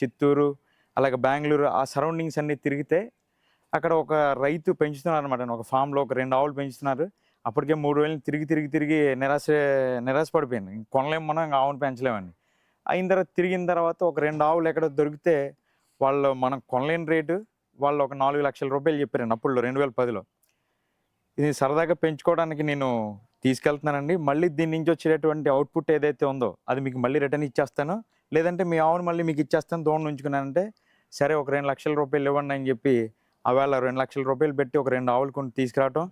చిత్తూరు అలాగే బెంగళూరు ఆ సరౌండింగ్స్ అన్ని తిరిగితే అక్కడ ఒక రైతు పెంచుతున్నారు అనమాట ఒక ఫామ్లో ఒక రెండు ఆవులు పెంచుతున్నారు. అప్పటికే మూడు వేలు తిరిగి తిరిగి తిరిగి నిరాశ నిరాశ పడిపోయింది కొనలేము మనం ఇంకా ఆవును పెంచలేమని. అయిన తర్వాత తిరిగిన తర్వాత ఒక రెండు ఆవులు ఎక్కడ దొరికితే వాళ్ళు మనం కొనలేని రేటు వాళ్ళు ఒక నాలుగు లక్షల రూపాయలు చెప్పారండి అప్పుడు రెండు వేల పదిలో. ఇది సరదాగా పెంచుకోవడానికి నేను తీసుకెళ్తున్నానండి. మళ్ళీ దీని నుంచి వచ్చేటటువంటి అవుట్పుట్ ఏదైతే ఉందో అది మీకు మళ్ళీ రిటర్న్ ఇచ్చేస్తాను. లేదంటే మీ ఆవును మళ్ళీ మీకు ఇచ్చేస్తాను దూరం ఉంచుకున్నానంటే సరే ఒక రెండు లక్షల రూపాయలు ఇవ్వండి అని చెప్పి ఆవేళ రెండు లక్షల రూపాయలు పెట్టి ఒక రెండు ఆవులు కొన్ని తీసుకురావటం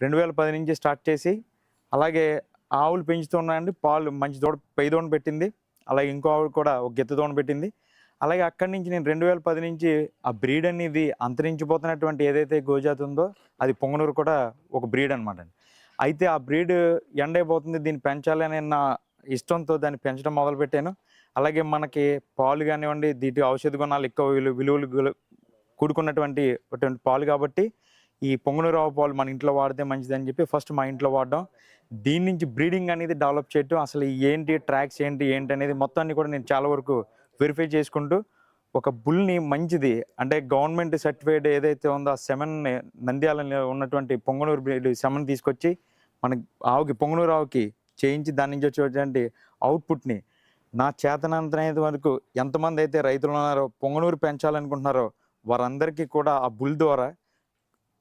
రెండు వేల పది నుంచి స్టార్ట్ చేసి అలాగే ఆవులు పెంచుతున్నాయండి పాలు మంచి దోడ పై దోడ పెట్టింది అలాగే ఇంకో ఆవులు కూడా ఒక గెత్త దోడ పెట్టింది. అలాగే అక్కడి నుంచి నేను రెండు వేల పది నుంచి ఆ బ్రీడ్ అనేది అంతరించిపోతున్నటువంటి ఏదైతే గోజాతి ఉందో అది పొంగనూరు కూడా ఒక బ్రీడ్ అనమాట అయితే ఆ బ్రీడ్ ఎండ్ అయిపోతుంది దీన్ని పెంచాలి అనే నా ఇష్టంతో దాన్ని పెంచడం మొదలుపెట్టాను. అలాగే మనకి పాలు కానివ్వండి దీటి ఔషధ గుణాలు ఎక్కువ విలు- విలువలు కూడుకున్నటువంటి పాలు కాబట్టి ఈ పొంగునరావు పాలు మన ఇంట్లో వాడితే మంచిదని చెప్పి ఫస్ట్ మా ఇంట్లో వాడడం. దీని నుంచి బ్రీడింగ్ అనేది డెవలప్ చేయటం అసలు ఏంటి ట్రాక్స్ ఏంటి ఏంటి అనేది మొత్తాన్ని కూడా నేను చాలా వరకు వెరిఫై చేసుకుంటూ ఒక బుల్ని మంచిది. అంటే గవర్నమెంట్ సర్టిఫైడ్ ఏదైతే ఉందో ఆ సెమన్ నంద్యాలలో ఉన్నటువంటి పొంగనూరు బ్రీడ్ సెమన్ తీసుకొచ్చి మన ఆవుకి పొంగనూరు ఆవుకి చేయించి దాని నుంచి వచ్చేటువంటి అవుట్పుట్ని నా చేతనంతనేది వరకు ఎంతమంది అయితే రైతులు ఉన్నారో పొంగనూరు పెంచాలనుకుంటున్నారో వారందరికీ కూడా ఆ బుల్ ద్వారా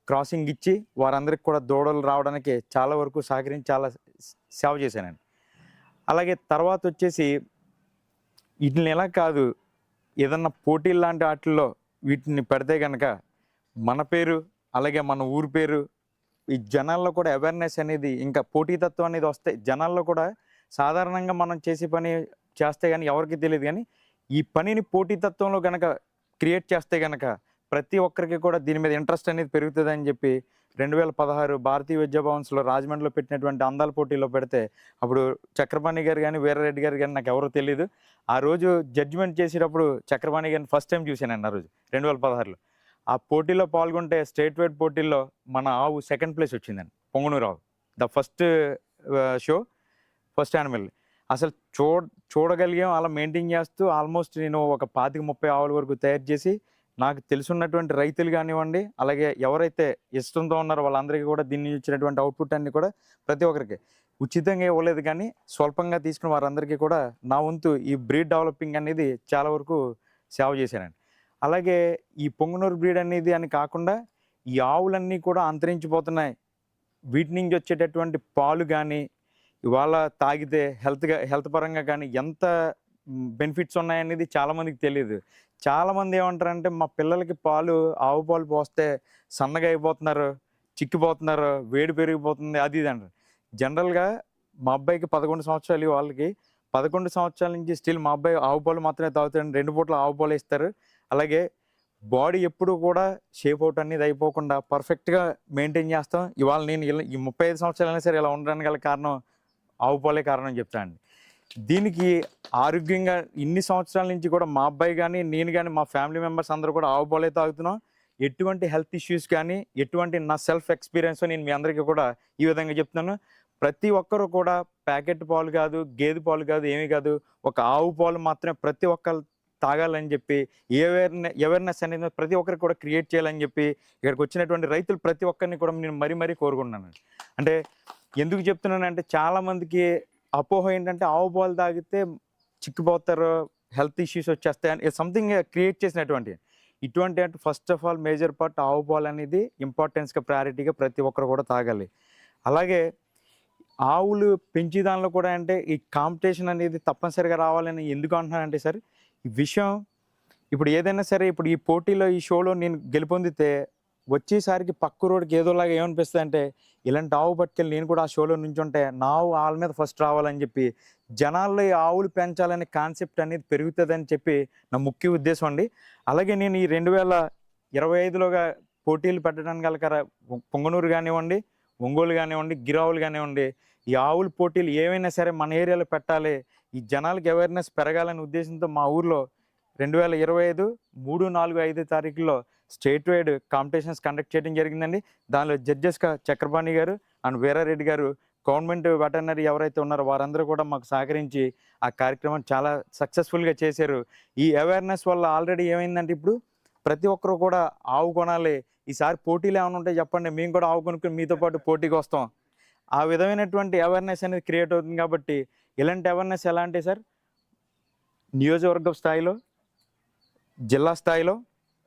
క్రాసింగ్ ఇచ్చి వారందరికి కూడా దూడలు రావడానికి చాలా వరకు సహకరించి చాలా సేవ చేశానండి. అలాగే తర్వాత వచ్చేసి వీటిని ఎలా కాదు ఏదన్నా పోటీలు లాంటి వాటిల్లో వీటిని పెడితే కనుక మన పేరు అలాగే మన ఊరి పేరు ఈ జనాల్లో కూడా అవేర్నెస్ అనేది ఇంకా పోటీతత్వం అనేది వస్తే జనాల్లో కూడా సాధారణంగా మనం చేసే పని చేస్తే కానీ ఎవరికి తెలియదు కానీ ఈ పనిని పోటీతత్వంలో కనుక క్రియేట్ చేస్తే కనుక ప్రతి ఒక్కరికి కూడా దీని మీద ఇంట్రెస్ట్ అనేది పెరుగుతుందని చెప్పి రెండు వేల పదహారు భారతీయ విద్యాభవన్స్లో రాజమండ్రిలో పెట్టినటువంటి అందాల పోటీలో పెడితే అప్పుడు చక్రపాణి గారు కానీ వీరారెడ్డి గారు కానీ నాకు ఎవరో తెలియదు ఆ రోజు జడ్జిమెంట్ చేసేటప్పుడు చక్రపాణి గారిని ఫస్ట్ టైం చూశానండి ఆ రోజు రెండు వేల పదహారులో. ఆ పోటీలో పాల్గొంటే స్టేట్ వైడ్ పోటీల్లో మన ఆవు సెకండ్ ప్లేస్ వచ్చిందండి Punganur the first show first animal. అసలు చూ చూడగలిగాం అలా మెయింటైన్ చేస్తూ ఆల్మోస్ట్ నేను ఒక పాతిక ముప్పై ఆవుల వరకు తయారు చేసి నాకు తెలుసున్నటువంటి రైతులు కానివ్వండి అలాగే ఎవరైతే ఇష్టంతో ఉన్నారో వాళ్ళందరికీ కూడా దీన్ని ఇచ్చినటువంటి అవుట్పుట్ అన్ని కూడా ప్రతి ఒక్కరికి ఉచితంగా ఇవ్వలేదు కానీ స్వల్పంగా తీసుకున్న వారందరికీ కూడా నా వంతు ఈ బ్రీడ్ డెవలపింగ్ అనేది చాలా వరకు సేవ చేశానండి. అలాగే ఈ పొంగనూరు బ్రీడ్ అనేది అని కాకుండా ఈ ఆవులన్నీ కూడా అంతరించిపోతున్నాయి. వీటి నుంచి వచ్చేటటువంటి పాలు కానీ ఇవాళ తాగితే హెల్త్గా హెల్త్ పరంగా కానీ ఎంత బెనిఫిట్స్ ఉన్నాయనేది చాలామందికి తెలియదు చాలామంది ఏమంటారంటే మా పిల్లలకి పాలు ఆవు పాలు పోస్తే సన్నగా అయిపోతున్నారు చిక్కిపోతున్నారు వేడి పెరిగిపోతుంది అది ఇది అంటారు. జనరల్గా మా అబ్బాయికి పదకొండు సంవత్సరాలు వాళ్ళకి పదకొండు సంవత్సరాల నుంచి స్టిల్ మా అబ్బాయి ఆవు పాలు మాత్రమే తాగుతాడు రెండు పూట్ల ఆవు పాలు ఇస్తారు. అలాగే బాడీ ఎప్పుడు కూడా షేప్ అవుట్ అనేది అయిపోకుండా పర్ఫెక్ట్గా మెయింటైన్ చేస్తాం. ఇవాళ నేను ఇలా- ఈ ముప్పై ఐదు సంవత్సరాలైనా సరే ఇలా ఉండడానికి గల కారణం ఆవు పాలే కారణం చెప్తానండి దీనికి ఆరోగ్యంగా ఇన్ని సంవత్సరాల నుంచి కూడా మా అబ్బాయి కానీ నేను కానీ మా ఫ్యామిలీ మెంబర్స్ అందరూ కూడా ఆవు పాలే తాగుతున్నాం. ఎటువంటి హెల్త్ ఇష్యూస్ కానీ ఎటువంటి నా సెల్ఫ్ ఎక్స్పీరియన్స్ నేను మీ అందరికీ కూడా ఈ విధంగా చెప్తున్నాను. ప్రతి ఒక్కరు కూడా ప్యాకెట్ పాలు కాదు గేదె పాలు కాదు ఏమీ కాదు ఒక ఆవు పాలు మాత్రమే ప్రతి ఒక్కరు తాగాలని చెప్పి అవేర్నెస్ అవేర్నెస్ అనేది ప్రతి ఒక్కరికి కూడా క్రియేట్ చేయాలని చెప్పి ఇక్కడికి వచ్చినటువంటి రైతులు ప్రతి ఒక్కరిని కూడా నేను మరీ మరీ కోరుకుంటున్నాను అంటే ఎందుకు చెప్తున్నానంటే చాలా మందికి అపోహ ఏంటంటే ఆవు పాలు తాగితే చిక్కిపోతారు హెల్త్ ఇష్యూస్ వచ్చేస్తాయి సంథింగ్ క్రియేట్ చేసినటువంటి. ఇటువంటి అంటే first of all major part ఆవు పాలు అనేది ఇంపార్టెన్స్గా ప్రయారిటీగా ప్రతి ఒక్కరు కూడా తాగాలి. అలాగే ఆవులు పెంచి దానిలో కూడా అంటే ఈ కాంపిటీషన్ అనేది తప్పనిసరిగా రావాలని ఎందుకు అంటున్నానంటే సార్ ఈ విషయం ఇప్పుడు ఏదైనా సరే ఇప్పుడు ఈ పోటీలో ఈ షోలో నేను గెలుపొందితే వచ్చేసరికి పక్క రోడ్కి ఏదోలాగా ఏమనిపిస్తుంది అంటే ఇలాంటి ఆవు పట్టుకెళ్ళి నేను కూడా ఆ షోలో ఉంటే నా ఆవు వాళ్ళ మీద ఫస్ట్ రావాలని చెప్పి జనాల్లో ఈ ఆవులు పెంచాలనే కాన్సెప్ట్ అనేది పెరుగుతుందని చెప్పి నా ముఖ్య ఉద్దేశం అండి. అలాగే నేను ఈ రెండు వేల ఇరవై ఐదులోగా పోటీలు పెట్టడానికి గల పొంగనూరు కానివ్వండి ఒంగోలు కానివ్వండి గిరావులు కానివ్వండి ఈ ఆవుల పోటీలు ఏవైనా సరే మన ఏరియాలో పెట్టాలి ఈ జనాలకి అవేర్నెస్ పెరగాలనే ఉద్దేశంతో మా ఊర్లో రెండు వేల ఇరవై ఐదు మూడు నాలుగు ఐదు తారీఖుల్లో స్టేట్ వైడ్ కాంపిటీషన్స్ కండక్ట్ చేయడం జరిగిందండి. దానిలో జడ్జెస్గా చక్రపాణి గారు అండ్ వీరారెడ్డి గారు గవర్నమెంట్ వెటర్నరీ ఎవరైతే ఉన్నారో వారందరూ కూడా మాకు సహకరించి ఆ కార్యక్రమం చాలా సక్సెస్ఫుల్గా చేశారు. ఈ అవేర్నెస్ వల్ల ఆల్రెడీ ఏమైందంటే ఇప్పుడు ప్రతి ఒక్కరు కూడా ఆవు కొనాలి. ఈసారి పోటీలు ఏమైనా ఉంటే చెప్పండి. మేము కూడా ఆవు కొనుక్కుని మీతో పాటు పోటీకి వస్తాం. ఆ విధమైనటువంటి అవేర్నెస్ అనేది క్రియేట్ అవుతుంది కాబట్టి ఇలాంటి అవేర్నెస్ ఎలా అంటే సార్ నియోజకవర్గ స్థాయిలో జిల్లా స్థాయిలో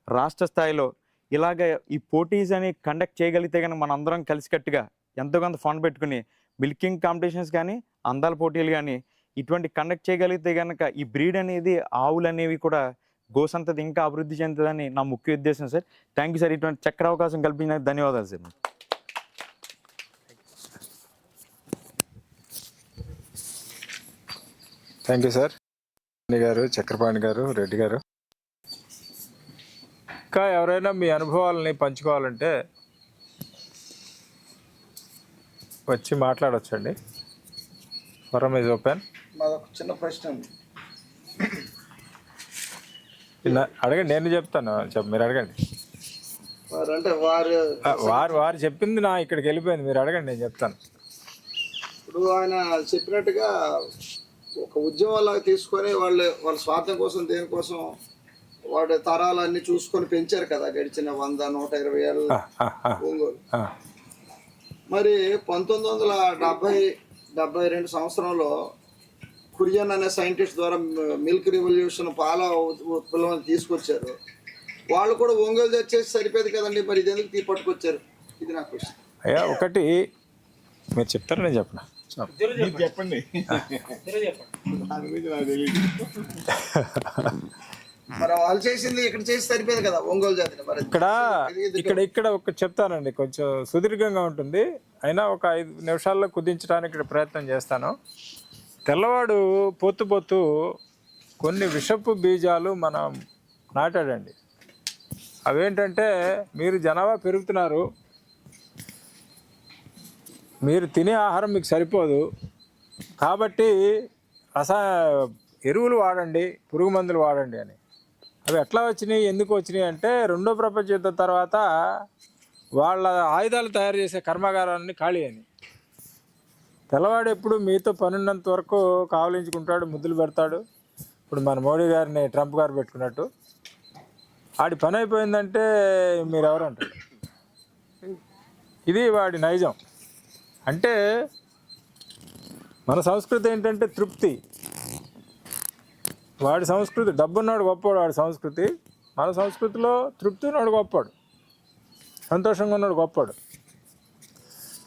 రాష్ట్ర స్థాయిలో ఇలాగ ఈ పోటీస్ అని కండక్ట్ చేయగలిగితే కానీ మన అందరం కలిసికట్టుగా ఎంతో కొంత ఫండ్ పెట్టుకుని మిల్కింగ్ కాంపిటీషన్స్ కానీ అందాల పోటీలు కానీ ఇటువంటి కండక్ట్ చేయగలిగితే కనుక ఈ బ్రీడ్ అనేది ఆవులు అనేవి కూడా గోసంతది ఇంకా అభివృద్ధి చెందుతుందని నా ముఖ్య ఉద్దేశం సార్. థ్యాంక్ యూ సార్ ఇటువంటి చక్ర అవకాశం కల్పించిన ధన్యవాదాలు సార్ థ్యాంక్ యూ సార్ గారు చక్రపాణి గారు రెడ్డి గారు. ఇంకా ఎవరైనా మీ అనుభవాలని పంచుకోవాలంటే వచ్చి మాట్లాడొచ్చండి. Forum is open. మాదొక చిన్న ప్రశ్న ఉంది. అడగండి నేను చెప్తాను. చెప్ప మీరు అడగండి. అంటే వారు వారు వారు చెప్పింది నా ఇక్కడికి వెళ్ళిపోయింది. మీరు అడగండి నేను చెప్తాను. ఇప్పుడు ఆయన చెప్పినట్టుగా ఒక ఉద్యమంలాగా తీసుకొని వాళ్ళు వాళ్ళ స్వార్థం కోసం దేనికోసం వాడి తరాలన్నీ చూసుకొని పెంచారు కదా గడిచిన వంద నూట ఇరవై ఏళ్ళ. ఒంగోలు. మరి పంతొమ్మిది వందల డెబ్బై డెబ్బై రెండు సంవత్సరంలో కురియన్ అనే సైంటిస్ట్ ద్వారా మిల్క్ రివల్యూషన్ పాల ఉత్పత్తులను తీసుకొచ్చారు. వాళ్ళు కూడా ఒంగోలు తెచ్చేసి సరిపోదు కదండి మరి ఇది ఎందుకు తీ పట్టుకొచ్చారు? ఇది నా క్వశ్చన్. అయ్యా ఒకటి మీరు చెప్తారా నేను చెప్పనా? మరి వాళ్ళు చేసింది ఇక్కడ చేసి కదా ఒంగోలు జాతిని మరి. ఇక్కడ ఇక్కడ ఇక్కడ ఒక చెప్తానండి కొంచెం సుదీర్ఘంగా ఉంటుంది. అయినా ఒక ఐదు నిమిషాల్లో కుదించడానికి ఇక్కడ ప్రయత్నం చేస్తాను. తెల్లవాడు పొత్తు పొత్తు కొన్ని విషపు బీజాలు మనం నాటాడండి. అవేంటంటే మీరు జనాభా పెరుగుతున్నారు. మీరు తినే ఆహారం మీకు సరిపోదు. కాబట్టి రసా ఎరువులు వాడండి పురుగు మందులు వాడండి అని. అవి ఎట్లా వచ్చినాయి ఎందుకు వచ్చినాయి అంటే రెండో ప్రపంచ యుద్ధం తర్వాత వాళ్ళ ఆయుధాలు తయారు చేసే కర్మాగారాన్ని ఖాళీ అని తెల్లవాడు ఎప్పుడు మీతో పనున్నంత వరకు కావలించుకుంటాడు ముద్దులు పెడతాడు. ఇప్పుడు మన మోడీ గారిని ట్రంప్ గారు పెట్టుకున్నట్టు. ఆడి పని అయిపోయిందంటే మీరు ఎవరు అంటారు? ఇది వాడి నైజం. అంటే మన సంస్కృతి ఏంటంటే తృప్తి. వాడి సంస్కృతి డబ్బున్నాడు గొప్పవాడు వాడి సంస్కృతి. మన సంస్కృతిలో తృప్తి ఉన్నాడు గొప్పవాడు. సంతోషంగా ఉన్నాడు గొప్పవాడు.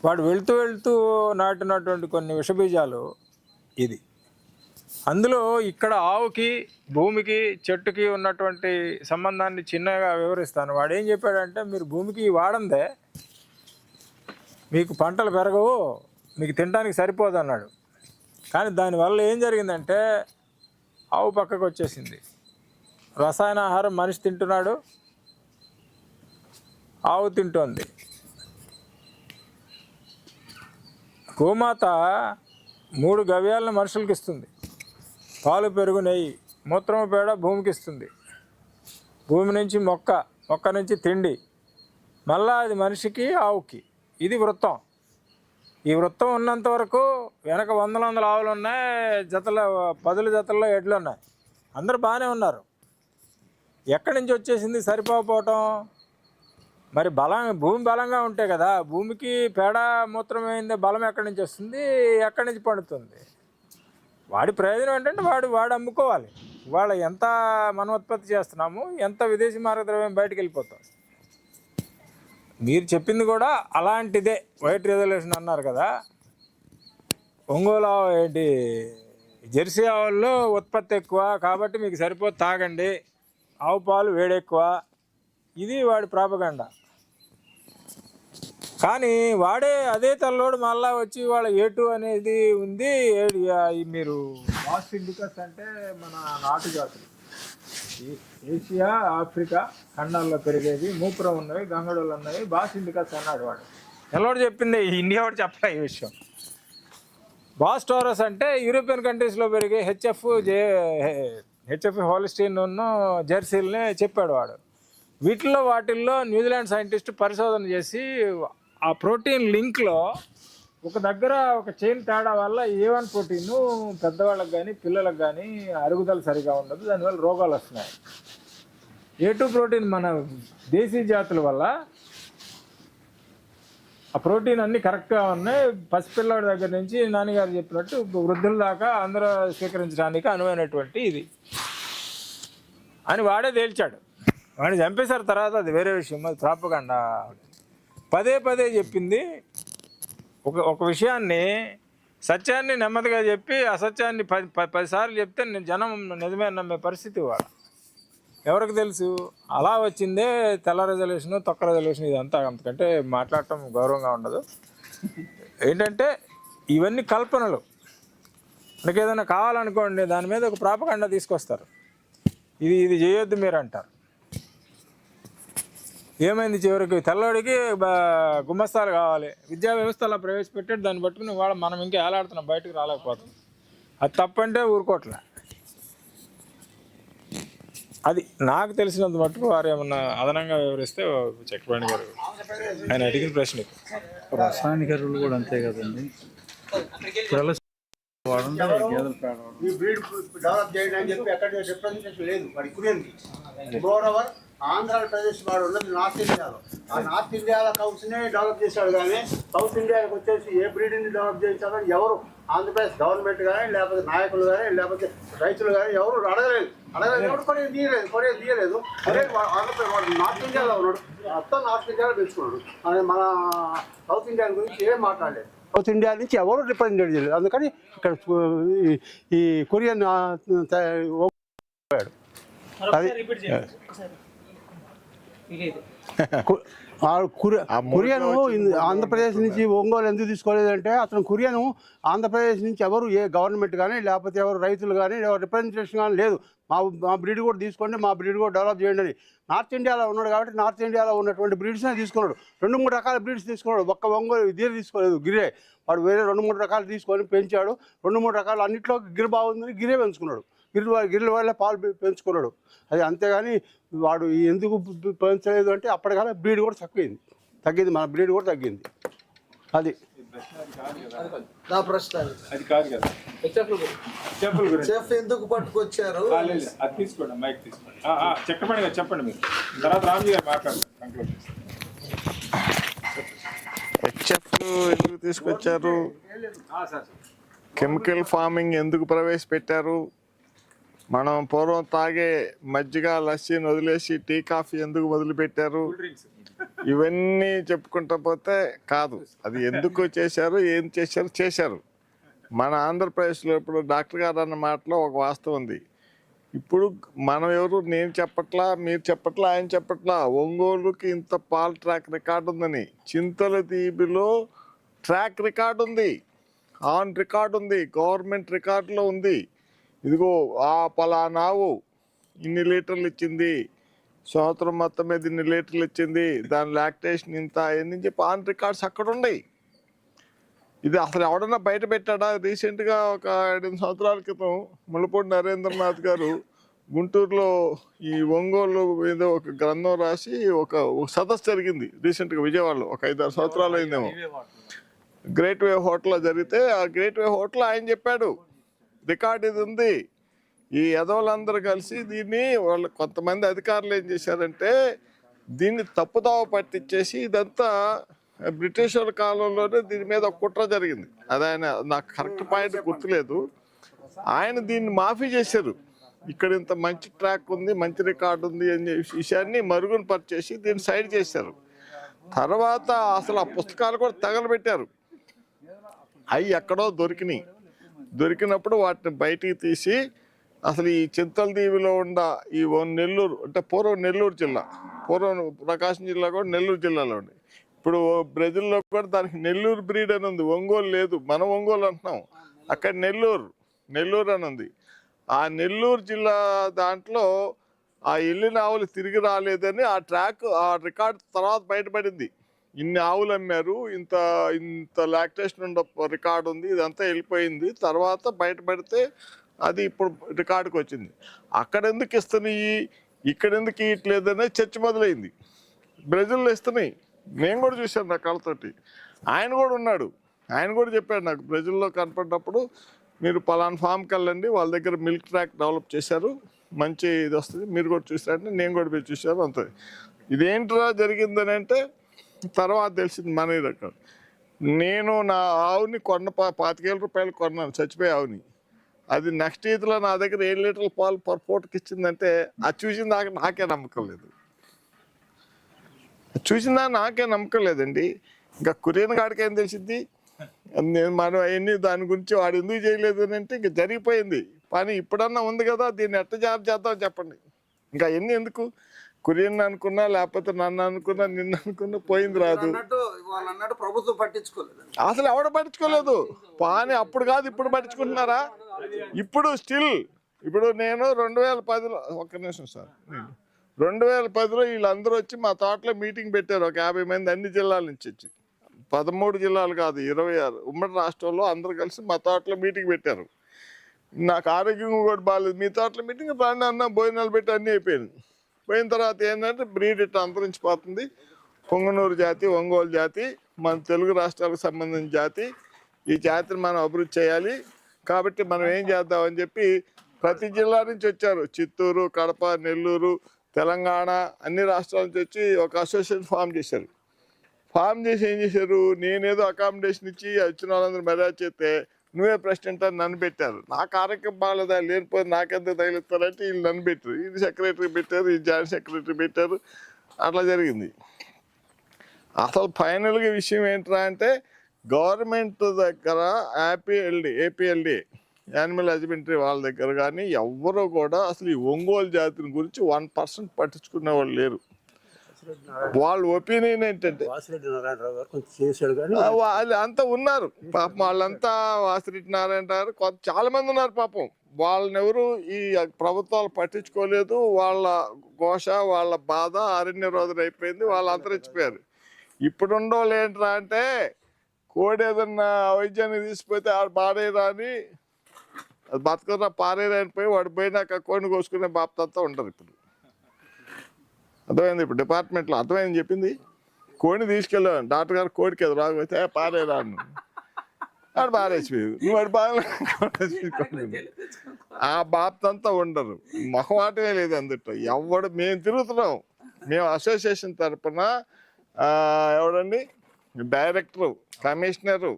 వాడు వెళ్తూ వెళుతూ నాటినటువంటి కొన్ని విషబీజాలు ఇది. అందులో ఇక్కడ ఆవుకి భూమికి చెట్టుకి ఉన్నటువంటి సంబంధాన్ని చిన్నగా వివరిస్తాను. వాడు ఏం చెప్పాడంటే మీరు భూమికి వాడందే మీకు పంటలు పెరగవు మీకు తినడానికి సరిపోదు అన్నాడు కానీ దానివల్ల ఏం జరిగిందంటే ఆవు పక్కకు వచ్చేసింది రసాయన ఆహారం మనిషి తింటున్నాడు ఆవు తింటోంది. గోమాత మూడు గవ్యాలను మనుషులకి ఇస్తుంది. పాలు పెరుగు నెయ్యి మూత్రము పేడ భూమికి ఇస్తుంది. భూమి నుంచి మొక్క మొక్క నుంచి తిండి. మళ్ళా అది మనిషికి ఆవుకి. ఇది వృత్తం. ఈ వృత్తం ఉన్నంత వరకు వెనక వందల వందల ఆవులు ఉన్నాయి జతల పదుల జతల్లో ఎడ్లు ఉన్నాయి. అందరూ బాగానే ఉన్నారు. ఎక్కడి నుంచి వచ్చేసింది సరిపోకపోవటం? మరి బలం భూమి బలంగా ఉంటే కదా భూమికి పేడ మూత్రమైంది బలం ఎక్కడి నుంచి వస్తుంది ఎక్కడి నుంచి పండుతుంది? వాడి ప్రయోజనం ఏంటంటే వాడు వాడు అమ్ముకోవాలి. ఇవాళ ఎంత మనం ఉత్పత్తి చేస్తున్నాము ఎంత విదేశీ మార్గద్రవ్యం బయటకు వెళ్ళిపోతాం. మీరు చెప్పింది కూడా అలాంటిదే. వైట్ రిజల్యూషన్ అన్నారు కదా. ఒంగోలు ఆవు ఏంటి? జెర్సీ ఆవుల్లో ఉత్పత్తి ఎక్కువ కాబట్టి మీకు సరిపోతే తాగండి. ఆవు పాలు వేడెక్కువ. ఇది వాడి ప్రాపగండ. కానీ వాడే అదే తల్లోడు మళ్ళా వచ్చి వాళ్ళ ఏటు అనేది ఉంది. మీరు వాస్ట్ ఇండికస్ అంటే మన నాటు జాతులు. ఏషియా ఆఫ్రికా ఖండాల్లో పెరిగేది మూపురం ఉన్నవి గంగడోలు ఉన్నవి బాస్ ఇండికస్ అన్నాడు వాడు. ఎల్లవాడు చెప్పింది ఇండియా వాడు చెప్పలే ఈ విషయం. బాస్టోరస్ అంటే యూరోపియన్ కంట్రీస్లో పెరిగే హెచ్ఎఫ్ జే హెచ్ఎఫ్ హోలిస్టీన్ ఉన్న జెర్సీల్ని చెప్పాడు వాడు. వీటిల్లో వాటిల్లో న్యూజిలాండ్ సైంటిస్ట్ పరిశోధన చేసి ఆ ప్రోటీన్ లింక్లో ఒక దగ్గర ఒక చైన్ తేడా వల్ల ఏ వన్ ప్రోటీన్ పెద్దవాళ్ళకి కానీ పిల్లలకు కానీ అరుగుదల సరిగా ఉండదు. దానివల్ల రోగాలు వస్తున్నాయి. ఏ టూ ప్రోటీన్ మన దేశీ జాతుల వల్ల ఆ ప్రోటీన్ అన్ని కరెక్ట్గా ఉన్నాయి. పసిపిల్లవాడి దగ్గర నుంచి నాన్నగారు చెప్పినట్టు వృద్ధుల దాకా అందరూ స్వీకరించడానికి అనువైనటువంటి ఇది. అని వాడే తేల్చాడు. వాడిని చంపేశారు తర్వాత అది వేరే విషయం. అది ప్రాపగండ. పదే పదే చెప్పింది. ఒక ఒక విషయాన్ని సత్యాన్ని నెమ్మదిగా చెప్పి అసత్యాన్ని పది పదిసార్లు చెప్తే నేను జనం నిజమే నమ్మే పరిస్థితి వాడు. ఎవరికి తెలుసు? అలా వచ్చిందే తెల్ల రిజల్యూషన్ తొక్క రెజల్యూషన్ ఇదంతా. అంతకంటే మాట్లాడటం గౌరవంగా ఉండదు. ఏంటంటే ఇవన్నీ కల్పనలు. మనకి ఏదైనా కావాలనుకోండి దాని మీద ఒక ప్రాపకండ తీసుకొస్తారు. ఇది ఇది చేయొద్దు మీరు అంటారు ఏమైంది చివరికి? తెల్లవాడికి బ- గుమస్తాలు కావాలి. విద్యా వ్యవస్థ అలా ప్రవేశపెట్టాడు. దాన్ని పట్టుకుని వాళ్ళ మనం ఇంకా ఏలాడుతున్నాం బయటకు రాలేకపోతున్నాం. అది తప్పంటే ఊరుకోవట్లే. అది నాకు తెలిసినంత మట్టుకు వారు ఏమన్నా అదనంగా వివరిస్తే చక్రపాణి గారు ఆయన అడిగిన ప్రశ్నకి. రసాయనిక ఎరువులు కూడా అంతే కదండి. డెవలప్ చెప్పి ఎక్కడ రిప్రజెంటేషన్ లేదు. వాడి కురియన్కి మోరోవర్ ఆంధ్రప్రదేశ్ వాడు ఉన్నది నార్త్ ఇండియాలో. ఆ నార్త్ ఇండియాలో కౌన్సిల్నే డెవలప్ చేశాడు కానీ సౌత్ ఇండియాకి వచ్చేసి ఏ బ్రీడ్ని డెవలప్ చేయించాలని ఎవరు ఆంధ్రప్రదేశ్ గవర్నమెంట్ కానీ లేకపోతే నాయకులు కానీ లేకపోతే రైతులు కానీ ఎవరు అడగలేదు. అడగలేదు. ఎవరు కొనేది తీయలేదు. కొనేది తీయలేదు. అదే ఆంధ్రప్రదేశ్ వాడు నార్త్ ఇండియాలో ఉన్నాడు. మొత్తం నార్త్ ఇండియాలో పెంచుకున్నాడు. మన మన సౌత్ ఇండియా గురించి ఏం మాట్లాడలేదు. సౌత్ ఇండియా నుంచి ఎవరు రిప్రజెంటేట్ చేయలేదు. అందుకని ఇక్కడ ఈ- కొరియన్ పోయాడు అది కురియన్ ఆంధ్రప్రదేశ్ నుంచి ఒంగోలు ఎందుకు తీసుకోలేదంటే అతను కురియన్ ఆంధ్రప్రదేశ్ నుంచి ఎవరు ఏ గవర్నమెంట్ కానీ లేకపోతే ఎవరు రైతులు కానీ ఎవరు రిప్రజెంటేషన్ కానీ లేదు. మా మా బ్రీడ్ కూడా తీసుకోండి మా బ్రీడ్ కూడా డెవలప్ చేయండి అని. నార్త్ ఇండియాలో ఉన్నాడు కాబట్టి నార్త్ ఇండియాలో ఉన్నటువంటి బ్రీడ్స్నే తీసుకున్నాడు. రెండు మూడు రకాల బ్రీడ్స్ తీసుకున్నాడు. ఒక్క ఒంగోలు ఇదే తీసుకోలేదు గిరే. వాడు వేరే రెండు మూడు రకాలు తీసుకొని పెంచాడు. రెండు మూడు రకాలు అన్నింటిలో గిరి బాగుందని గిరే పెంచుకున్నాడు. గిరి గిరిల వల్ల పాలు పెంచుకున్నాడు. అది అంతేగాని వాడు ఎందుకు పెంచలేదు అంటే అప్పటికల్లా బ్రీడ్ కూడా తగ్గింది తగ్గింది మన బ్రీడ్ కూడా తగ్గింది. అది. నా ప్రశ్న అది. కాదు కదా. చెప్పుల చెఫ్ ఎందుకు పట్టుకొచ్చారు. అది తీసుకోండి మైక్ తీసుకోండి. ఆ, ఆ, చక్రపాణి గారు చెప్పండి మీరు. తర్వాత రామ్జీ గారు మాట్లాడతారు కంక్లూడ్ ఎందుకు తీసుకొచ్చారు? ఆ, సార్. కెమికల్ ఫార్మింగ్ ఎందుకు ప్రవేశపెట్టారు? మనం పూర్వం తాగే మజ్జిగ లస్సీని వదిలేసి టీ కాఫీ ఎందుకు మొదలుపెట్టారు? డ్రింక్స్. ఇవన్నీ చెప్పుకుంటా పోతే కాదు. అది ఎందుకు చేశారు ఏం చేశారు? చేశారు. మన ఆంధ్రప్రదేశ్లో ఇప్పుడు డాక్టర్ గారు అన్న మాటలో ఒక వాస్తవం ఉంది. ఇప్పుడు మనం ఎవరు నేను చెప్పట్లా మీరు చెప్పట్లా ఆయన చెప్పట్లా ఒంగోలుకి ఇంత పాల్ ట్రాక్ రికార్డ్ ఉందని. చింతల దీపిలో ట్రాక్ రికార్డ్ ఉంది. ఆన్ రికార్డ్ ఉంది. గవర్నమెంట్ రికార్డులో ఉంది. ఇదిగో ఆ పలానావు ఇన్ని లీటర్లు ఇచ్చింది. సంవత్సరం మొత్తం మీద ఇన్ని లీటర్లు ఇచ్చింది. దాని లాక్టేషన్ ఇంత ఎన్ని చెప్పి ఆన్ రికార్డ్స్ అక్కడ ఉన్నాయి. ఇది అసలు ఎవడన్నా బయట పెట్టాడా? రీసెంట్గా ఒక ఐదు సంవత్సరాల క్రితం ముళ్ళపూడి నరేంద్రనాథ్ గారు గుంటూరులో ఈ ఒంగోలు మీద ఒక గ్రంథం రాసి ఒక ఒక సదస్సు జరిగింది. రీసెంట్గా విజయవాడలో ఒక ఐదారు సంవత్సరాలు అయిందేమో. గ్రేట్ వే హోటల్లో జరిగితే ఆ గ్రేట్ వే హోటల్ ఆయన చెప్పాడు రికార్డ్ ఇది ఉంది. ఈ యదవులందరూ కలిసి దీన్ని వాళ్ళు కొంతమంది అధికారులు ఏం చేశారంటే దీన్ని తప్పుదావ పట్టించేసి ఇదంతా బ్రిటిష్ వాళ్ళ కాలంలోనే దీని మీద ఒక కుట్ర జరిగింది. అది ఆయన నాకు కరెక్ట్ పాయింట్ గుర్తులేదు. ఆయన దీన్ని మాఫీ చేశారు. ఇక్కడ ఇంత మంచి ట్రాక్ ఉంది మంచి రికార్డు ఉంది అనే విషయాన్ని మరుగున పరిచేసి దీన్ని సైడ్ చేశారు. తర్వాత అసలు ఆ పుస్తకాలు కూడా తగలబెట్టారు. అవి ఎక్కడో దొరికినాయి. దొరికినప్పుడు వాటిని బయటికి తీసి అసలు ఈ చింతల దీవిలో ఉన్న ఈ ఓ నెల్లూరు అంటే పూర్వం నెల్లూరు జిల్లా పూర్వం ప్రకాశం జిల్లా కూడా నెల్లూరు జిల్లాలో ఉంది. ఇప్పుడు బ్రెజిల్లో కూడా దానికి నెల్లూరు బ్రీడ్ అని ఉంది. ఒంగోలు లేదు. మనం ఒంగోలు అంటున్నాం. అక్కడ నెల్లూరు నెల్లూరు అని ఉంది. ఆ నెల్లూరు జిల్లా దాంట్లో ఆ వెళ్ళిన ఆవులు తిరిగి రాలేదని ఆ ట్రాక్ ఆ రికార్డ్ తర్వాత బయటపడింది. ఇన్ని ఆవులు అమ్మారు ఇంత ఇంత లాక్టేషన్ ఉండ రికార్డు ఉంది ఇదంతా వెళ్ళిపోయింది. తర్వాత బయటపడితే అది ఇప్పుడు రికార్డుకి వచ్చింది. అక్కడ ఎందుకు ఇస్తున్నాయి? ఇక్కడ ఎందుకు ఇట్లేదనే చర్చ మొదలైంది. బ్రెజిల్లో ఇస్తున్నాయి. నేను కూడా చూశాను నా కళ్ళతోటి. ఆయన కూడా ఉన్నాడు. ఆయన కూడా చెప్పాడు నాకు బ్రెజిల్లో కనపడినప్పుడు మీరు పలానా ఫామ్కి వెళ్ళండి వాళ్ళ దగ్గర మిల్క్ ట్రాక్ డెవలప్ చేశారు. మంచి ఇది వస్తుంది. మీరు కూడా చూసారంటే నేను కూడా పోయి చూశాను అంతే ఇదేంట్రా జరిగిందని అంటే తర్వాత తెలిసింది మన రకం నేను నా ఆవుని కొన్న పా పాతికేల రూపాయలు కొన్నాను చచ్చిపోయే ఆవుని. అది నెక్స్ట్ ఈత్లో నా దగ్గర ఏడు లీటర్ల పాలు పర్ పూటకి ఇచ్చిందంటే అది చూసిన దాకా నాకే నమ్మకం లేదు. చూసిన దాకా నాకే నమ్మకం లేదండి. ఇంకా కురియన్ గాడికి ఏం తెలిసింది నేను మనం అవన్నీ దాని గురించి వాడు ఎందుకు చేయలేదు అని అంటే ఇంకా జరిగిపోయింది. పని ఇప్పుడన్నా ఉంది కదా దీన్ని ఎట్ట జాబ్ చేద్దాం చెప్పండి. ఇంకా అవన్నీ ఎందుకు? కురియన్ అనుకున్నా లేకపోతే నన్ను అనుకున్నా నిన్ను అనుకున్నా పోయింది రాదు. అసలు ఎవడ పట్టించుకోలేదు? పాని అప్పుడు కాదు ఇప్పుడు పట్టించుకుంటున్నారా? ఇప్పుడు స్టిల్ ఇప్పుడు నేను రెండు వేల పదిలో ఒక్క నిమిషం సార్ రెండు వేల పదిలో వీళ్ళందరూ వచ్చి మా తోటలో మీటింగ్ పెట్టారు ఒక యాభై మంది అన్ని జిల్లాల నుంచి వచ్చి. పదమూడు జిల్లాలు కాదు ఇరవై ఆరు. ఉమ్మడి రాష్ట్రంలో అందరూ కలిసి మా తోటలో మీటింగ్ పెట్టారు. నాకు ఆరోగ్యం కూడా బాగాలేదు మీ తోటలో మీటింగ్ రాండి అన్న భోజనాలు పెట్టి అన్నీ అయిపోయింది పోయిన తర్వాత ఏంటంటే బ్రీడ్ ఇట్లా అంతరించిపోతుంది. పొంగనూరు జాతి ఒంగోలు జాతి మన తెలుగు రాష్ట్రాలకు సంబంధించిన జాతి. ఈ జాతిని మనం అభివృద్ధి చేయాలి. కాబట్టి మనం ఏం చేద్దామని చెప్పి ప్రతి జిల్లా నుంచి వచ్చారు. చిత్తూరు కడప నెల్లూరు తెలంగాణ అన్ని రాష్ట్రాల నుంచి వచ్చి ఒక అసోసియేషన్ ఫామ్ చేశారు. ఫామ్ చేసి ఏం చేశారు? నేనేదో అకామిడేషన్ ఇచ్చి వచ్చిన వాళ్ళందరూ మెసేజ్ చేస్తే నువ్వే ప్రెసిడెంట్ అని నన్ను పెట్టారు. నాకు ఆరోగ్యం బాగాలేదా లేనిపోయి నాకెంత తగిలిస్తారంటే వీళ్ళు నన్ను పెట్టారు. ఇది సెక్రటరీ పెట్టారు ఇది జాయింట్ సెక్రటరీ పెట్టారు. అట్లా జరిగింది. అసలు ఫైనల్గా విషయం ఏంట్రా అంటే గవర్నమెంట్ దగ్గర ఏపీఎల్డి ఏపీఎల్డి యానిమల్ హస్బెండరీ వాళ్ళ దగ్గర కానీ ఎవ్వరూ కూడా అసలు ఈ ఒంగోలు జాతిని గురించి వన్ పర్సెంట్ పట్టించుకునే వాళ్ళు లేరు. వాళ్ళ ఒపీనియన్ ఏంటంటే వాళ్ళు అంతా ఉన్నారు. పాపం వాళ్ళంతా వాసిరెడ్డి నారాయణ గారు. కొంత చాలా మంది ఉన్నారు పాపం. వాళ్ళని ఎవరు ఈ ప్రభుత్వాలు పట్టించుకోలేదు. వాళ్ళ ఘోష వాళ్ళ బాధ అరణ్య రోజులు అయిపోయింది. వాళ్ళు అంతరించిపోయారు ఇప్పుడు ఉండోళ్ళు ఏంట్రా అంటే కోడి ఏదన్నా వైద్యానికి తీసిపోతే ఆడు పాడేరా అని అది బతకరా పారేరా అని పోయి వాడు పోయినాక కోడిని కోసుకునే బాప్తంతా ఉంటారు ఇప్పుడు. అర్థమైంది? ఇప్పుడు డిపార్ట్మెంట్లో అర్థమైంది చెప్పింది? కోడిని తీసుకెళ్ళాను డాక్టర్ గారు కోడికి ఎదురు రాకపోతే పారేరా అన్ను ఆడు పారేసిపోయాడు. నువ్వు వాడు బాగా ఆ బాప్తంతా ఉండరు. మొహమాటమే లేదు అందుట్లో. ఎవడు మేము తిరుగుతున్నాం. మేము అసోసియేషన్ తరపున ఎవడండి? Director commissioner.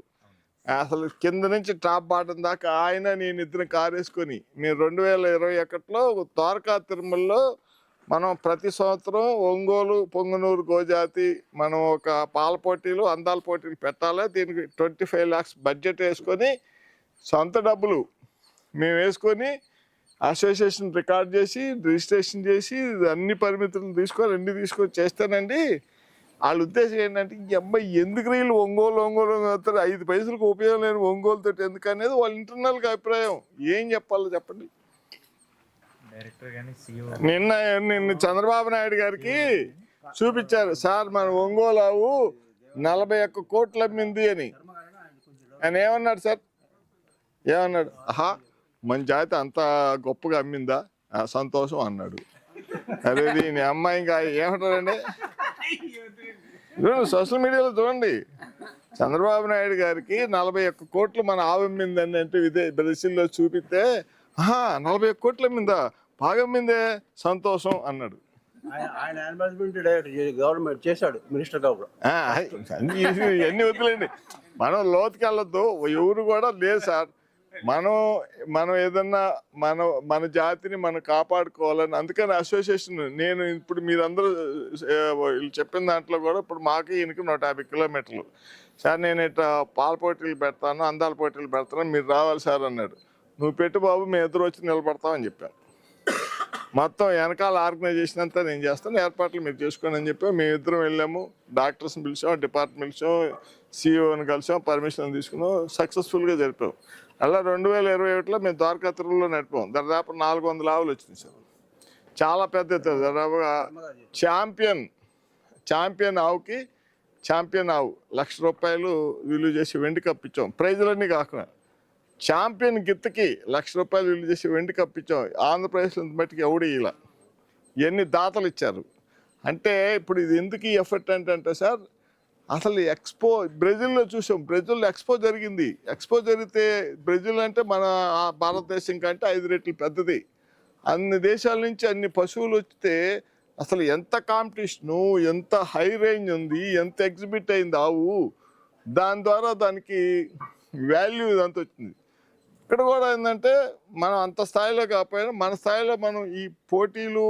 అసలు కింద నుంచి టాప్ బాటం దాకా ఆయన నేను ఇద్దరు కారు వేసుకొని మేము రెండు వేల ఇరవై ఒకటిలో ద్వారకా తిరుమలలో మనం ప్రతి సంవత్సరం ఒంగోలు పొంగనూరు గోజాతి మనం ఒక పాల పోటీలు అందాల పోటీలు పెట్టాలి? దీనికి ట్వంటీ ఫైవ్ ల్యాక్స్ బడ్జెట్ వేసుకొని సొంత డబ్బులు మేము వేసుకొని అసోసియేషన్ రికార్డ్ చేసి రిజిస్ట్రేషన్ చేసి అన్ని పరిమితులు తీసుకొని అన్ని తీసుకొని చేస్తానండి. వాళ్ళ ఉద్దేశం ఏంటంటే ఈ అమ్మాయి ఎందుకు రీళ్ళు ఒంగోలు ఒంగోలు అవుతారు ఐదు పైసలకు ఉపయోగం లేని ఒంగోలుతో ఎందుకు అనేది వాళ్ళ ఇంటర్నల్గా అభిప్రాయం. ఏం చెప్పాలో చెప్పండి. నిన్న నిన్న చంద్రబాబు నాయుడు గారికి చూపించారు. సార్ మన ఒంగోలు నలభై ఒక్క కోట్లు అమ్మింది అని. ఆయన ఏమన్నాడు సార్? ఏమన్నాడు? ఆహా మన జాతి అంత గొప్పగా అమ్మిందా? "ఆ, సంతోషం అన్నాడు. అరే దీని అమ్మాయి ఇంకా ఏమంటారండి? సోషల్ మీడియాలో చూడండి. చంద్రబాబు నాయుడు గారికి నలభై ఒక్క కోట్లు మన ఆవు అమ్మిందని అంటే ఇదే బ్రెజిల్లో చూపిస్తే ఆహా నలభై ఒక్క కోట్లు అమ్మిందా? బాగా అమ్మిందే సంతోషం అన్నాడు. గవర్నమెంట్ చేశాడు మినిస్టర్ ఇవన్నీ వద్దులేండి. మనం లోతుకి వెళ్ళొద్దు. ఎవరు కూడా లేదు సార్. మనం మనం ఏదన్నా మన మన జాతిని మనం కాపాడుకోవాలని అందుకని అసోసియేషన్ నేను ఇప్పుడు మీరందరూ చెప్పిన దాంట్లో కూడా ఇప్పుడు మాకు ఈయనకి నూట యాభై కిలోమీటర్లు. సార్ నేను ఇట్లా పాల పోటీలు పెడతాను అందాల పోటీలు పెడతాను మీరు రావాలి సార్ అన్నాడు. నువ్వు పెట్టు బాబు మేము ఎదురు వచ్చి నిలబడతామని చెప్పాను మొత్తం వెనకాల ఆర్గనైజేషన్ అంతా నేను చేస్తాను. ఏర్పాట్లు మీరు చేసుకోండి అని చెప్పి మేము ఇద్దరం వెళ్ళాము డాక్టర్స్ని పిలిచాం డిపార్ట్మెంట్ పిలిచాం సీఈఓని కలిసాం పర్మిషన్ తీసుకున్నాం. సక్సెస్ఫుల్గా జరిపాం. అలా రెండు వేల ఇరవై ఒకటిలో మేము ద్వారకా తిరుమలలో నడిపాం. దాదాపు నాలుగు వందల ఆవులు వచ్చినాయి సార్. చాలా పెద్ద దాదాపుగా ఛాంపియన్ ఛాంపియన్ ఆవుకి ఛాంపియన్ ఆవు లక్ష రూపాయలు విలువ చేసి వెండి కప్పించాం ప్రైజులన్నీ కాకుండా ఛాంపియన్ గిత్తకి లక్ష రూపాయలు విలువ చేసి వెండి కప్పించాం ఆంధ్రప్రదేశ్లో మట్టుకు ఎవడు ఇలా ఎన్ని దాతలు ఇచ్చారు? అంటే ఇప్పుడు ఇది ఎందుకు ఈ ఎఫర్ట్ అంటే సార్ అసలు ఎక్స్పో బ్రెజిల్లో చూసాం. బ్రెజిల్లో ఎక్స్పో జరిగింది. ఎక్స్పో జరిగితే బ్రెజిల్ అంటే మన ఆ భారతదేశం కంటే ఐదు రెట్లు పెద్దది. అన్ని దేశాల నుంచి అన్ని పశువులు వస్తే అసలు ఎంత కాంపిటీషను ఎంత హై రేంజ్ ఉంది ఎంత ఎగ్జిబిట్ అయింది ఆవు దాని ద్వారా దానికి వాల్యూ అంత వచ్చింది. ఇక్కడ కూడా ఏంటంటే మనం అంత స్థాయిలో కాకపోయినా మన స్థాయిలో మనం ఈ పోటీలు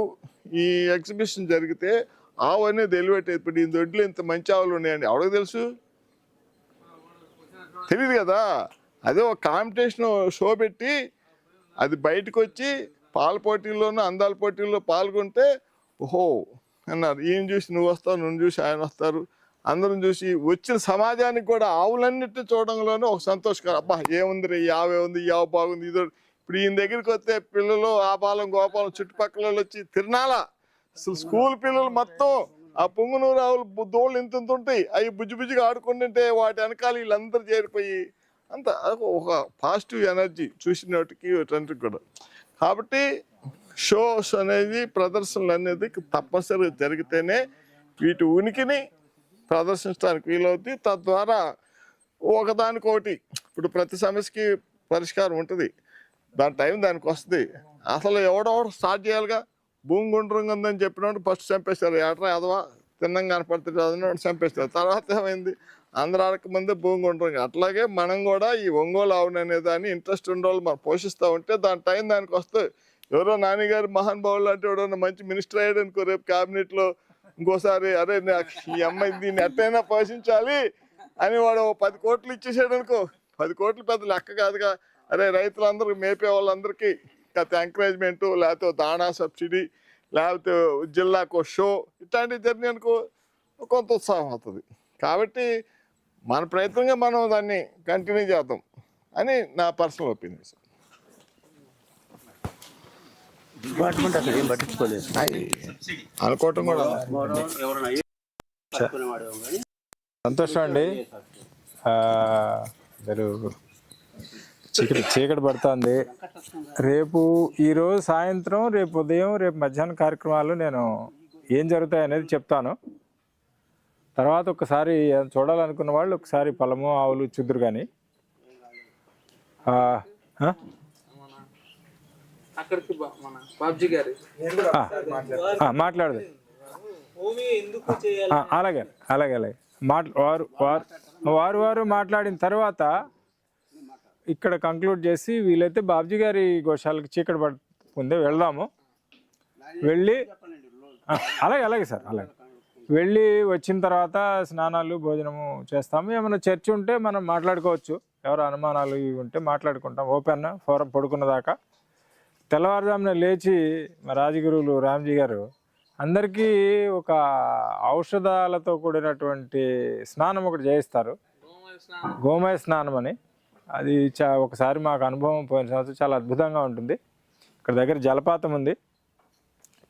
ఈ ఎగ్జిబిషన్ జరిగితే ఆవు అనేది ఎలివేట్ ఇప్పుడు ఈ దొడ్లు ఇంత మంచి ఆవులు ఉన్నాయండి. ఎవరికి తెలుసు? తెలియదు కదా. అదే ఒక కాంపిటీషన్ షో పెట్టి అది బయటకు వచ్చి పాల పోటీల్లోనూ అందాల పోటీల్లో పాల్గొంటే ఓహో అన్నారు. ఈయన చూసి నువ్వు వస్తావు నువ్వు చూసి ఆయన వస్తారు. అందరం చూసి వచ్చిన సమాజానికి కూడా ఆవులన్నిటిని చూడడంలోనే ఒక సంతోషకరం. అబ్బా ఏముంది రే యావే ఉంది యావ బాగుంది ఇదో ఇప్పుడు ఈయన దగ్గరికి వస్తే పిల్లలు ఆపాలం గోపాలం చుట్టుపక్కల వచ్చి తిరణాల అసలు స్కూల్ పిల్లలు మొత్తం ఆ పొంగునూరు ఆవులు దోళ్ళు ఇంత ఇంత ఉంటాయి. అవి బుజ్జి బుజ్జిగా ఆడుకుంటుంటే వాటి వెనకాల వీళ్ళందరూ చేరిపోయి అంత ఒక పాజిటివ్ ఎనర్జీ చూసినట్టుకి తండ్రికి కూడా. కాబట్టి షోస్ అనేది ప్రదర్శనలు అనేది తప్పనిసరిగా జరిగితేనే వీటి ఉనికిని ప్రదర్శించడానికి వీలవుద్ది తద్వారా ఒకదానికొకటి ఇప్పుడు ప్రతి సమస్యకి పరిష్కారం ఉంటుంది. దాని టైం దానికి వస్తుంది. అసలు ఎవడెవడు స్టార్ట్ చేయాలిగా? భూమి గుండ్రంగా ఉందని చెప్పినప్పుడు ఫస్ట్ చంపేస్తారు ఎట్రా అదవా తిన్నం కనపడుతుంది అదినోడు చంపేస్తారు తర్వాత ఏమైంది? అందరూ ఆడక ముందే భూమి గుండ్రంగా అట్లాగే మనం కూడా ఈ ఒంగోలు ఆవును అనే దాన్ని ఇంట్రెస్ట్ ఉండేవాళ్ళు మనం పోషిస్తూ ఉంటే దాని టైం దానికి వస్తే ఎవరో నాన్నగారు మహానుభావులు లాంటి ఎవడన్నా మంచి మినిస్టర్ అయ్యాడు అనుకో రేపు క్యాబినెట్లో ఇంకోసారి అరే నాకు ఈ అమ్మాయి దీన్ని ఎట్టయినా పోషించాలి అని వాడు పది కోట్లు ఇచ్చేసాడు అనుకో. పది కోట్లు పెద్ద లెక్క కాదుగా. అరే రైతులందరూ మేపే వాళ్ళందరికీ లేకపోతే ఎంకరేజ్మెంటు లేకపోతే దాణా సబ్సిడీ లేకపోతే జిల్లాకు షో ఇట్లాంటివి జర్నీ అనుకో కొంత ఉత్సాహం అవుతుంది. కాబట్టి మన ప్రయత్నంగా మనం దాన్ని కంటిన్యూ చేద్దాం అని నా పర్సనల్ ఒపీనియన్ సార్ డిపార్ట్మెంట్ అసలు ఏం పట్టించుకోలేదు. అనుకోవటం కూడా సంతోషం అండి. మీరు చీకటి చీకటి పడుతుంది. రేపు ఈరోజు సాయంత్రం రేపు ఉదయం రేపు మధ్యాహ్నం కార్యక్రమాలు నేను ఏం జరుగుతాయి అనేది చెప్తాను. తర్వాత ఒకసారి చూడాలనుకున్న వాళ్ళు ఒకసారి పొలము ఆవులు చూద్దరు కానీ అక్కడికి మన బాబ్జీ గారి. ఆ, ఆ, మాట్లాడదు. అలాగే అలాగే అలాగే. మాట్ వారు వారు వారు వారు మాట్లాడిన తర్వాత ఇక్కడ కంక్లూడ్ చేసి వీలైతే బాబ్జీ గారి గోశాలకు చీకటి పడుకుందే వెళ్దాము. వెళ్ళి అలాగే అలాగే సార్ అలాగే. వెళ్ళి వచ్చిన తర్వాత స్నానాలు భోజనము చేస్తాము. ఏమైనా చర్చ ఉంటే మనం మాట్లాడుకోవచ్చు. ఎవరు అనుమానాలు ఇవి ఉంటే మాట్లాడుకుంటాం. ఓపెన్ ఫోరం పడుకున్న దాకా. తెల్లవారుజామున లేచి మా రాజగురువులు రామ్జీ గారు అందరికీ ఒక ఔషధాలతో కూడినటువంటి స్నానం ఒకటి చేయిస్తారు. గోమయ స్నానం అని. అది చా ఒకసారి మాకు అనుభవం పోయిన సంవత్సరం చాలా అద్భుతంగా ఉంటుంది. ఇక్కడ దగ్గర జలపాతం ఉంది.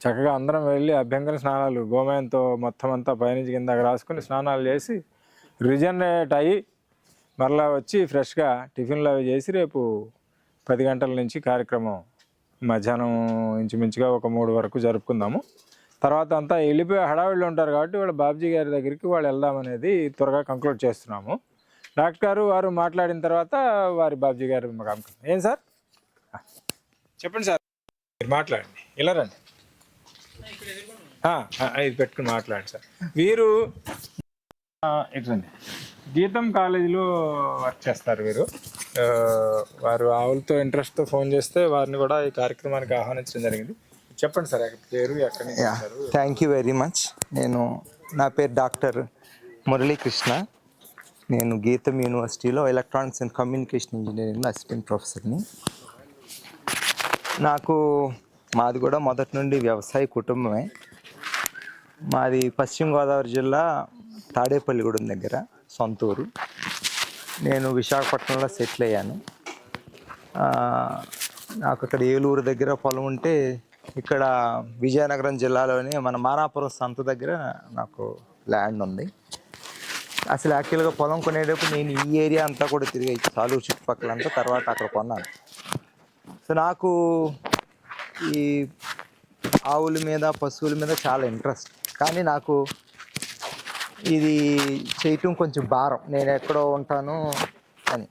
చక్కగా అందరం వెళ్ళి అభ్యంకర స్నానాలు గోమయంతో మొత్తం అంతా పయనించి కిందకి రాసుకుని స్నానాలు చేసి రిజనరేట్ అయ్యి మరలా వచ్చి ఫ్రెష్గా టిఫిన్లు అవి చేసి రేపు పది గంటల నుంచి కార్యక్రమం మధ్యాహ్నం ఇంచుమించుగా ఒక మూడు వరకు జరుపుకుందాము. తర్వాత అంతా వెళ్ళిపోయి హడావిళ్ళు ఉంటారు కాబట్టి వాళ్ళ బాబ్జీ గారి దగ్గరికి వాళ్ళు వెళ్దామనేది త్వరగా కంక్లూడ్ చేస్తున్నాము. డాక్టర్ గారు వారు మాట్లాడిన తర్వాత వారి బాబ్జీ గారు మాకు ఏం సార్? చెప్పండి సార్. మీరు మాట్లాడండి. ఇలా రండి. ఇది పెట్టుకుని మాట్లాడండి సార్. వీరు ఆ, గీతం కాలేజీలో వర్క్ చేస్తారు వీరు. వారు ఆవులతో ఇంట్రెస్ట్తో ఫోన్ చేస్తే వారిని కూడా ఈ కార్యక్రమానికి ఆహ్వానించడం జరిగింది. చెప్పండి సార్ పేరు ఎక్కడి థ్యాంక్ యూ వెరీ మచ్ నేను నా పేరు డాక్టర్ మురళీకృష్ణ. నేను గీతం యూనివర్సిటీలో ఎలక్ట్రానిక్స్ అండ్ కమ్యూనికేషన్ ఇంజనీరింగ్లో అసిస్టెంట్ ప్రొఫెసర్ని నాకు మాది కూడా మొదటి నుండి వ్యవసాయ కుటుంబమే. మాది పశ్చిమ గోదావరి జిల్లా తాడేపల్లిగూడెం దగ్గర. సొంత ఊరు నేను విశాఖపట్నంలో సెటిల్ అయ్యాను. నాకు అక్కడ ఏలూరు దగ్గర పొలం ఉంటే ఇక్కడ విజయనగరం జిల్లాలోని మన మానాపురం సంత దగ్గర నాకు ల్యాండ్ ఉంది. అసలు యాక్చువల్గా పొలం కొనేటప్పుడు నేను ఈ ఏరియా అంతా కూడా తిరిగి చాలు చుట్టుపక్కల అంతా తర్వాత అక్కడ కొన్నాను. సో నాకు ఈ ఆవుల మీద పశువుల మీద చాలా ఇంట్రెస్ట్. కానీ నాకు ఇది చేయటం కొంచెం భారం. నేను ఎక్కడో ఉంటాను అని.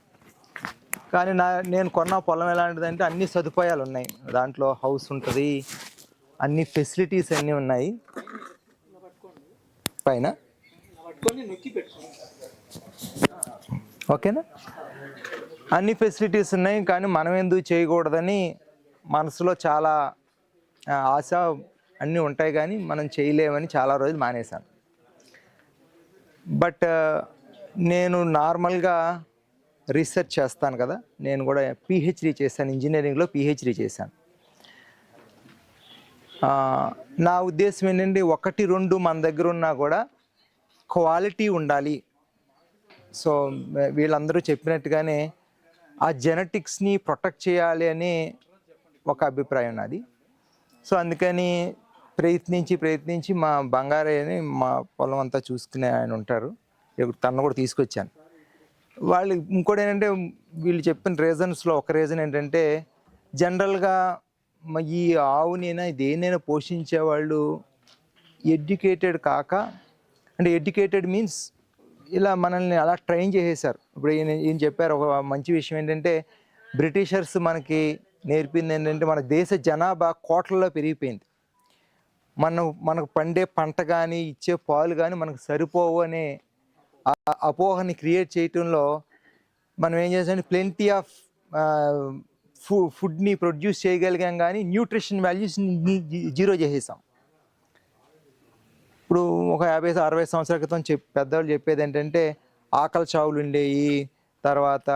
కానీ నా నేను కొన్న పొలం ఎలాంటిదంటే అన్ని సదుపాయాలు ఉన్నాయి. దాంట్లో హౌస్ ఉంటుంది అన్ని ఫెసిలిటీస్ అన్నీ ఉన్నాయి. పైన. ఓకేనా? అన్ని ఫెసిలిటీస్ ఉన్నాయి కానీ మనం ఎందుకు చేయకూడదని మనసులో చాలా ఆశ అన్నీ ఉంటాయి కానీ మనం చేయలేమని చాలా రోజులు మానేశాను. బట్ నేను నార్మల్గా రీసెర్చ్ చేస్తాను కదా. నేను కూడా పిహెచ్డి చేశాను. ఇంజనీరింగ్లో పిహెచ్డి చేశాను. నా ఉద్దేశం ఏంటంటే ఒకటి రెండు మన దగ్గర ఉన్నా కూడా క్వాలిటీ ఉండాలి. సో వీళ్ళందరూ చెప్పినట్టుగానే ఆ జెనెటిక్స్ని ప్రొటెక్ట్ చేయాలి అని ఒక అభిప్రాయం నాది. సో అందుకని ప్రయత్నించి ప్రయత్నించి మా బంగారయ్యని మా పొలం అంతా చూసుకునే ఆయన ఉంటారు. ఇప్పుడు తను కూడా తీసుకొచ్చాను. వాళ్ళు ఇంకోటి ఏంటంటే వీళ్ళు చెప్పిన రీజన్స్లో ఒక రీజన్ ఏంటంటే జనరల్గా ఈ ఆవునైనా దేనైనా పోషించే వాళ్ళు ఎడ్యుకేటెడ్ కాక అంటే ఎడ్యుకేటెడ్ మీన్స్ ఇలా మనల్ని అలా ట్రైన్ చేసేసారు ఇప్పుడు ఈయన ఈయన చెప్పారు ఒక మంచి విషయం ఏంటంటే బ్రిటిషర్స్ మనకి నేర్పింది ఏంటంటే మన దేశ జనాభా కోట్లలో పెరిగిపోయింది. మనం మనకు పండే పంట కానీ ఇచ్చే పాలు కానీ మనకు సరిపోవు అనే అపోహని క్రియేట్ చేయటంలో మనం ఏం చేసాం ప్లెంటీ ఆఫ్ ఫు ఫుడ్ని ప్రొడ్యూస్ చేయగలిగాం కానీ న్యూట్రిషన్ వాల్యూస్ని జీరో చేసేసాం. ఇప్పుడు ఒక యాభై అరవై సంవత్సరాల క్రితం చెప్ పెద్దవాళ్ళు చెప్పేది ఏంటంటే ఆకలి చావులు ఉండేవి తర్వాత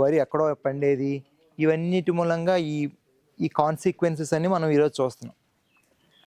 వరి ఎక్కడో పండేది. ఇవన్నిటి మూలంగా ఈ ఈ కాన్సిక్వెన్సెస్ అన్ని మనం ఈరోజు చూస్తున్నాం.